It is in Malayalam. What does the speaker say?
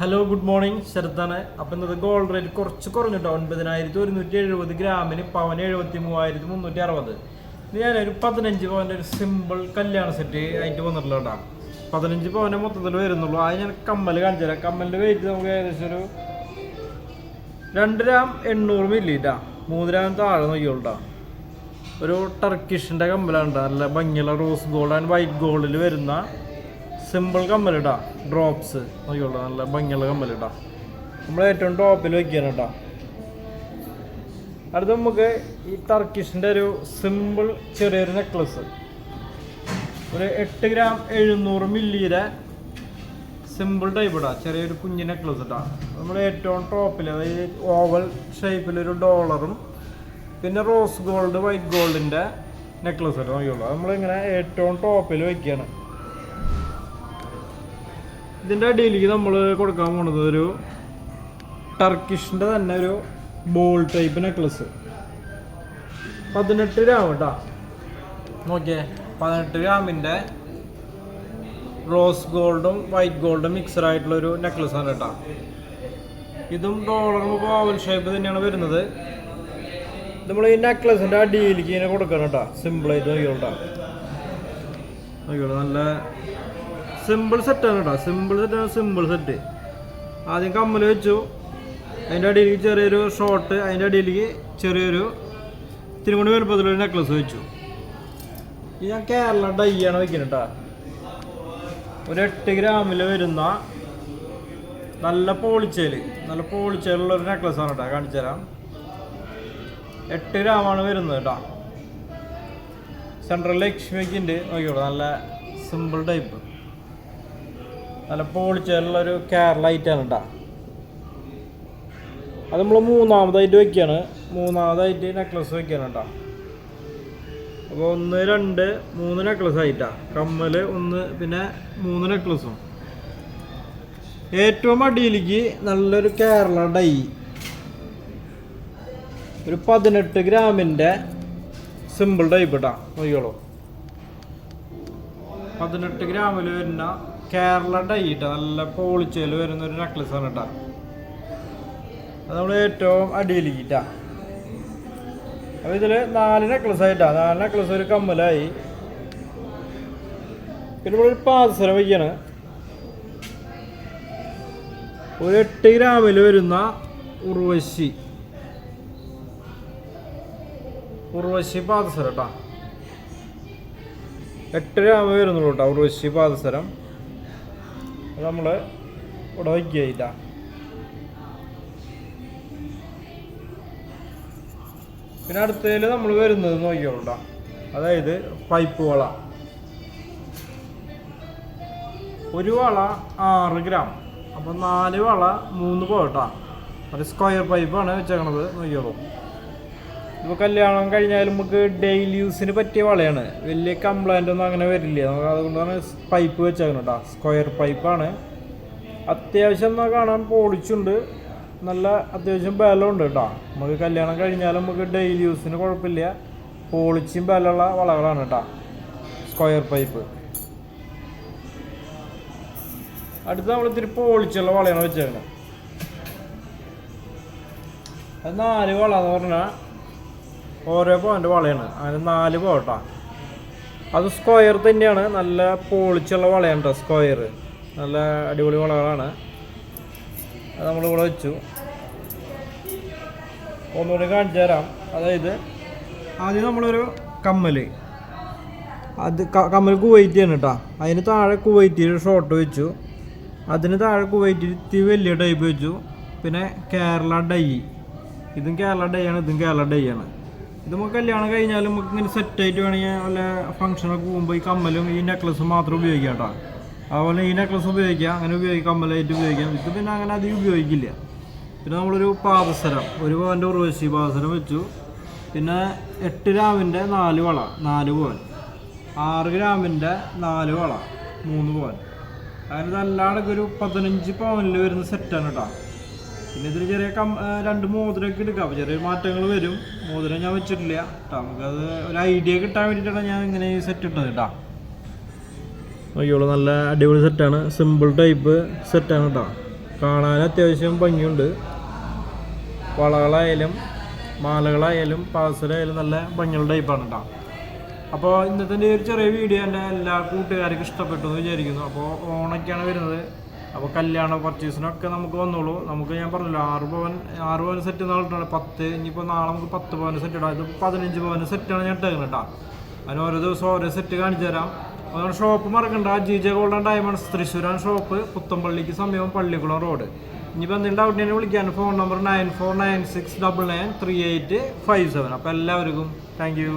Hello good morning ശരത്താണ്. അപ്പം ഇന്നത്തെ ഗോൾഡ് റേറ്റ് കുറച്ച് കുറഞ്ഞിട്ടോ. ഒൻപതിനായിരത്തി ഒരുന്നൂറ്റി എഴുപത് ഗ്രാമിന് പവൻ എഴുപത്തി മൂവായിരത്തി മുന്നൂറ്റി അറുപത് ഞാനൊരു പതിനഞ്ച് പവന്റെ ഒരു സിമ്പിൾ കല്യാണ സെറ്റ് ആയിട്ട് വന്നിട്ടുള്ള കേട്ടോ. പതിനഞ്ച് പവനെ മൊത്തത്തിൽ വരുന്നുള്ളൂ. അത് ഞാൻ കമ്മൽ കാണിച്ചു തരാം. കമ്മലിന്റെ വെയിറ്റ് നമുക്ക് ഏകദേശം ഒരു രണ്ട് ഗ്രാം എണ്ണൂറ് മില്ലി ഇട്ടാ മൂന്ന് ഗ്രാം താഴെ നോക്കിയോളൂ ഒരു ടർക്കിഷിന്റെ കമ്മലാണ് കേട്ടോ നല്ല ഭംഗിയുള്ള റോസ് ഗോൾഡ് ആൻഡ് വൈറ്റ് ഗോൾഡിൽ വരുന്ന സിമ്പിൾ കമ്മലിട്ടാ ഡ്രോപ്സ് നോക്കിയോളൂ നല്ല ഭംഗിയുള്ള കമ്മലിട്ടാ നമ്മൾ ഏറ്റവും ടോപ്പിൽ വെക്കുകയാണ് കേട്ടോ അടുത്ത് നമുക്ക് ഈ ടർക്കിഷിന്റെ ഒരു സിമ്പിൾ ചെറിയൊരു നെക്ലസ് ഒരു എട്ട് ഗ്രാം എഴുന്നൂറ് മില്ലിയുടെ സിമ്പിൾ ടൈപ്പ് ഇടാം ചെറിയൊരു കുഞ്ഞു നെക്ലസ് ഇട്ടാ നമ്മൾ ഏറ്റവും ടോപ്പിൽ അതായത് ഓവൽ ഷേപ്പിലൊരു ഡോളറും പിന്നെ റോസ് ഗോൾഡ് വൈറ്റ് ഗോൾഡിന്റെ നെക്ലസ് ഇട്ട് നോക്കിയുള്ളൂ നമ്മളിങ്ങനെ ഏറ്റവും ടോപ്പിൽ വെക്കുകയാണ് ഇതിന്റെ അടിയിലേക്ക് നമ്മൾ കൊടുക്കാൻ പോണത് ഒരു ടർക്കിഷിന്റെ തന്നെ ഒരു ബോൾ ടൈപ്പ് നെക്ലസ് പതിനെട്ട് ഗ്രാം കേട്ടോ നോക്കിയേ പതിനെട്ട് ഗ്രാമിന്റെ റോസ് ഗോൾഡും വൈറ്റ് ഗോൾഡും മിക്സഡ് ആയിട്ടുള്ള ഒരു നെക്ലസ് ആണ് കേട്ടോ ഇതും ഡോളറും ഓവൽ ഷേപ്പ് തന്നെയാണ് വരുന്നത്. നമ്മൾ ഈ നെക്ലസിന്റെ അടിയിലേക്ക് ഇങ്ങനെ കൊടുക്കണം കേട്ടോ സിമ്പിളായിട്ട് നോക്കിയോട്ടാ നോക്കിയോളൂ നല്ല സിമ്പിൾ ആണ് കേട്ടോ സിമ്പിൾ ആണ് സിമ്പിൾ സെറ്റ് ആദ്യം കമ്മൽ വെച്ചു. അതിന്റെ അടിയിൽ ചെറിയൊരു ഷോർട്ട് അതിന്റെ അടിയിൽ ചെറിയൊരു കൂടി വലുപ്പത്തിലൊരു നെക്ലസ് വെച്ചു. ഞാൻ കേരള ഡൈ ആണ് വെക്കുന്നത് കേട്ടോ ഒരു എട്ട് ഗ്രാമിൽ വരുന്ന നല്ല പോളിച്ചേൽ നല്ല പോളിച്ചേലുള്ള ഒരു നെക്ലസ് ആണ് കേട്ടോ കാണിച്ചു തരാം. എട്ട് ഗ്രാമാണ് വരുന്നത് കേട്ടോ സെൻട്രൽ ലക്ഷ്മിക്കിന്റെ നോക്കിയോളൂ നല്ല സിമ്പിൾ ടൈപ്പ് നല്ല പോളിച്ചുള്ളൊരു കേരള ഐറ്റാണ് കേട്ടോ അത് നമ്മൾ മൂന്നാമതായിട്ട് വെക്കുകയാണ് മൂന്നാമതായിട്ട് നെക്ലസ് വെക്കുകയാണ് കേട്ടോ അപ്പോൾ ഒന്ന് രണ്ട് മൂന്ന് നെക്ലസ് ആയിട്ടാ. കമ്മൽ ഒന്ന് പിന്നെ മൂന്ന് നെക്ലസും ഏറ്റവും അടിയിലേക്ക് നല്ലൊരു കേരള ഡൈ. ഒരു പതിനെട്ട് ഗ്രാമിന്റെ സിമ്പിൾ ടൈപ്പ് ഇട്ടാ നോക്കിയോളൂ പതിനെട്ട് ഗ്രാമിൽ വരുന്ന കേരള ഡൈറ്റ് നല്ല പോളിച്ചയിൽ വരുന്ന ഒരു നെക്ലസ് ആണ് കേട്ടോ അത് നമ്മൾ ഏറ്റവും അടിയിലിക്കിട്ടാ അപ്പൊ ഇതിൽ നാല് നെക്ലസ് ആയിട്ടാ. നാല് നെക്ലസ് ഒരു കമ്മലായി. പിന്നെ ഇവിടെ ഒരു പാദസരം വയ്ക്കാണ് ഒരു എട്ട് ഗ്രാമിൽ വരുന്ന ഉർവശി. ഉർവശി പാദസരം കേട്ടോ എട്ട് ഗ്രാമ വരുന്നുള്ളൂ കേട്ടോ ഉർവശി പാദസരം. അത് നമ്മൾ ഇവിടെ വയ്ക്കുകയില്ല. പിന്നെ അടുത്തതിൽ നമ്മൾ വരുന്നത് നോക്കിയോളൂ അതായത് പൈപ്പ് വള. ഒരു വള ആറ് ഗ്രാം. അപ്പം നാല് വള മൂന്ന് പോട്ടാ. ഒരു സ്ക്വയർ പൈപ്പാണ് വെച്ചേക്കണത്. നോക്കിയോളൂ ഇപ്പോൾ കല്യാണം കഴിഞ്ഞാൽ നമുക്ക് ഡെയിലി യൂസിന് പറ്റിയ വളയാണ്. വലിയ കംപ്ലൈന്റ് ഒന്നും അങ്ങനെ വരില്ല. നമുക്ക് അതുകൊണ്ടാണ് പൈപ്പ് വെച്ചേക്കണം കേട്ടോ സ്ക്വയർ പൈപ്പാണ് അത്യാവശ്യം എന്നാൽ കാണാൻ പോളിച്ചുണ്ട് നല്ല അത്യാവശ്യം ബലമുണ്ട് കേട്ടോ നമുക്ക് കല്യാണം കഴിഞ്ഞാൽ നമുക്ക് ഡെയിലി യൂസിന് കുഴപ്പമില്ല. പോളിച്ചും ബലമുള്ള വളകളാണ് കേട്ടോ സ്ക്വയർ പൈപ്പ് അടുത്ത് നമ്മൾ ഇത്തിരി പോളിച്ചുള്ള വളയാണ് വെച്ചേക്കുന്നത് അത് നാല് വള എന്ന് പറഞ്ഞാൽ ഓരോ പോയിന്റ് വളയാണ്. അതിന് നാല് പോട്ടാ അത് സ്ക്വയർ തന്നെയാണ്. നല്ല പോളിച്ചുള്ള വളയാണ് സ്ക്വയർ നല്ല അടിപൊളി വളകളാണ്. അത് നമ്മളിവിടെ വെച്ചു. ഒന്നുകൂടി കാണിച്ചു തരാം. അതായത് ആദ്യം നമ്മളൊരു കമ്മൽ അത് കമ്മൽ കുവൈറ്റിയാണ് കേട്ടോ അതിന് താഴെ കുവൈറ്റിയിൽ ഷോർട്ട് വെച്ചു. അതിന് താഴെ കുവൈറ്റിൽ വലിയ ടൈപ്പ് വെച്ചു. പിന്നെ കേരള ഡൈ ഇതും കേരള ഡൈ ആണ്. ഇതും കേരള ഡൈ ആണ്. ഇത് നമുക്ക് കല്യാണം കഴിഞ്ഞാലും നമുക്ക് ഇങ്ങനെ സെറ്റായിട്ട് വേണമെങ്കിൽ വല്ല ഫംഗ്ഷനൊക്കെ പോകുമ്പോൾ ഈ കമ്മലും ഈ നെക്ലസ് മാത്രം ഉപയോഗിക്കാം കേട്ടോ അതുപോലെ ഈ നെക്ലസ് ഉപയോഗിക്കാം അങ്ങനെ ഉപയോഗിക്കാം കമ്മലായിട്ട് ഉപയോഗിക്കാം. ഇത് പിന്നെ അങ്ങനെ അധികം ഉപയോഗിക്കില്ല. പിന്നെ നമ്മളൊരു പാദസരം ഒരു പവന്റെ ഉറവശി പാദസരം വെച്ചു. പിന്നെ എട്ട് ഗ്രാമിന്റെ നാല് വള നാല് പവൻ. ആറ് ഗ്രാമിന്റെ നാല് വള മൂന്ന് പവൻ. അങ്ങനെ നല്ലാടൊക്കെ ഒരു പതിനഞ്ച് പവനിൽ വരുന്ന സെറ്റാണ് കേട്ടോ പിന്നെ ഇതിൽ ചെറിയ കം രണ്ട് മോതിരമൊക്കെ എടുക്കാം. ചെറിയ മാറ്റങ്ങൾ വരും. മോതിരം ഞാൻ വെച്ചിട്ടില്ല. കേട്ടോ നമുക്കത് ഒരു ഐഡിയ കിട്ടാൻ വേണ്ടിയിട്ടാണ് ഞാൻ ഇങ്ങനെ സെറ്റ് ഇട്ടത് കേട്ടോ നോക്കിയോളൂ നല്ല അടിപൊളി സെറ്റാണ് സിമ്പിൾ ടൈപ്പ് സെറ്റാണ് കേട്ടോ കാണാൻ അത്യാവശ്യം ഭംഗിയുണ്ട്. വളകളായാലും മാലകളായാലും പാസലായാലും നല്ല ഭംഗിയുള്ള ടൈപ്പാണ് കേട്ടോ അപ്പോൾ ഇന്നത്തെ ഒരു ചെറിയ വീഡിയോ എന്റെ എല്ലാ കൂട്ടുകാർക്കും ഇഷ്ടപ്പെട്ടു എന്ന് വിചാരിക്കുന്നു. അപ്പോൾ ഓണൊക്കെയാണ് വരുന്നത്. അപ്പോൾ കല്യാണ പർച്ചേസിനൊക്കെ നമുക്ക് വന്നോളൂ. നമുക്ക് ഞാൻ പറഞ്ഞല്ലോ ആറ് പവൻ ആറ് പവൻ സെറ്റ് നാളിട്ടാണ് പത്ത് ഇനിയിപ്പോൾ നാളെ നമുക്ക് പത്ത് പവൻ സെറ്റ് ഇടാം. ഇത് പതിനഞ്ച് പവൻ സെറ്റാണ് ഞാൻ ഇട്ടേക്കുന്നത് കേട്ടോ. അതിന് ഓരോ ദിവസം ഓരോ സെറ്റ് കാണിച്ചു തരാം. അതുകൊണ്ട് ഷോപ്പ് മറക്കണ്ട. ജി ജെ ഗോൾഡൻ ഡയമണ്ട്സ് തൃശ്ശൂരാണ് ഷോപ്പ് പുത്തമ്പള്ളിക്ക് സമീപം പള്ളിക്കുളം റോഡ് ഇനിയിപ്പോൾ എന്തെങ്കിലും ഡൗട്ട് തന്നെ വിളിക്കാൻ phone number nine four nine six double nine three eight five seven അപ്പോൾ എല്ലാവർക്കും താങ്ക് യു